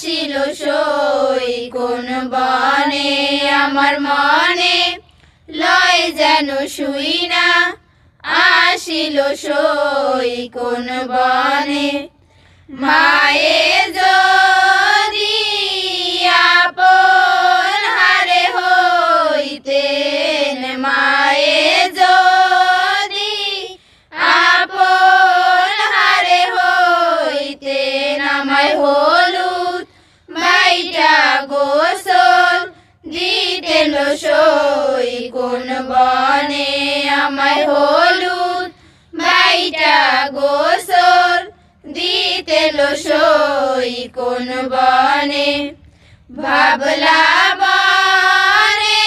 আসিল সই কোন বনে আমার মনে? লয় যেন শুই না, আসিল সই কোন বনে? মায়ে সই কোন বনে আমায় হলুদ বাইটা গোসল দিতেন সই কোন বনে। ভাবলা বনে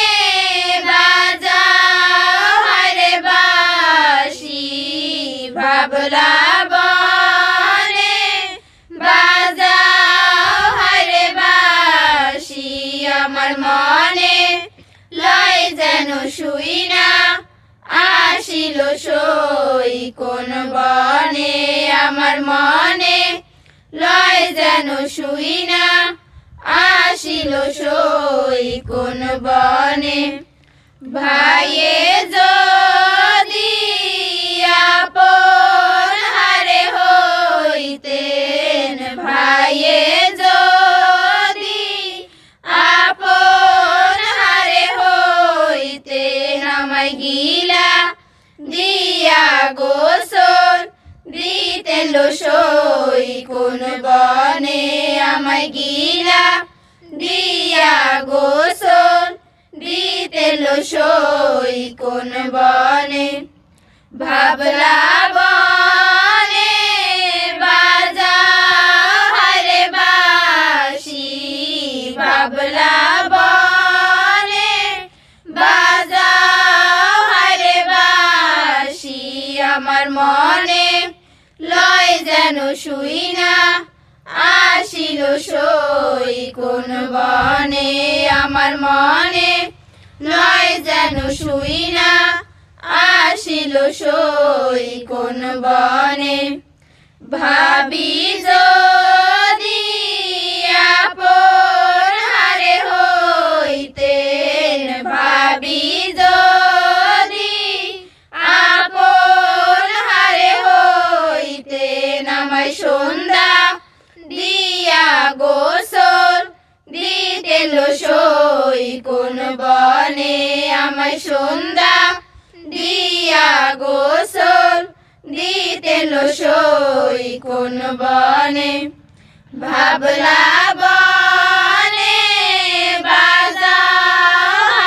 বাজাও হারে বাসি ভাবলা আমার যেন শুই না? আসিল সই কোন বনে, আমার মনে লয় যেন শুই না। আসিল সই কোন বনে, ভাইয়ে গিলা, দিয়া গোসল দিতেন সই কোন বনে আমায় গিলা, দিয়া গোসল দিতেন সই কোন বনে। ভাবলা বনে বাজাও হারে বাসি, ভাবলা আমার মনে লয় যেন শুই না। আসিল সই কোন বনে, আমার মনে লয় যেন শুই না। আসিল সই কোন বনে, ভাবি আমায় সন্ধ্যা দিয়া গোসল দিতেন সই কোন বনে আমায় সন্ধ্যা দিয়া গোসল দিতেন সই কোন বনে। ভাবলা বনে বাজাও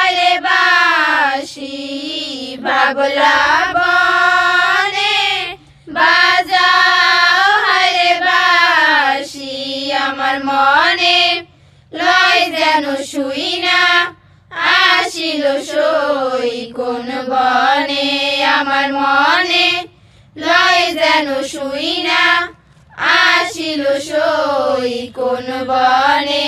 বাসি, ভাবলা লয় যেন শুই না, আসিল সই কোন বনে আমার মনে। লয় যেন শুই না, আসিল সই কোন বনে।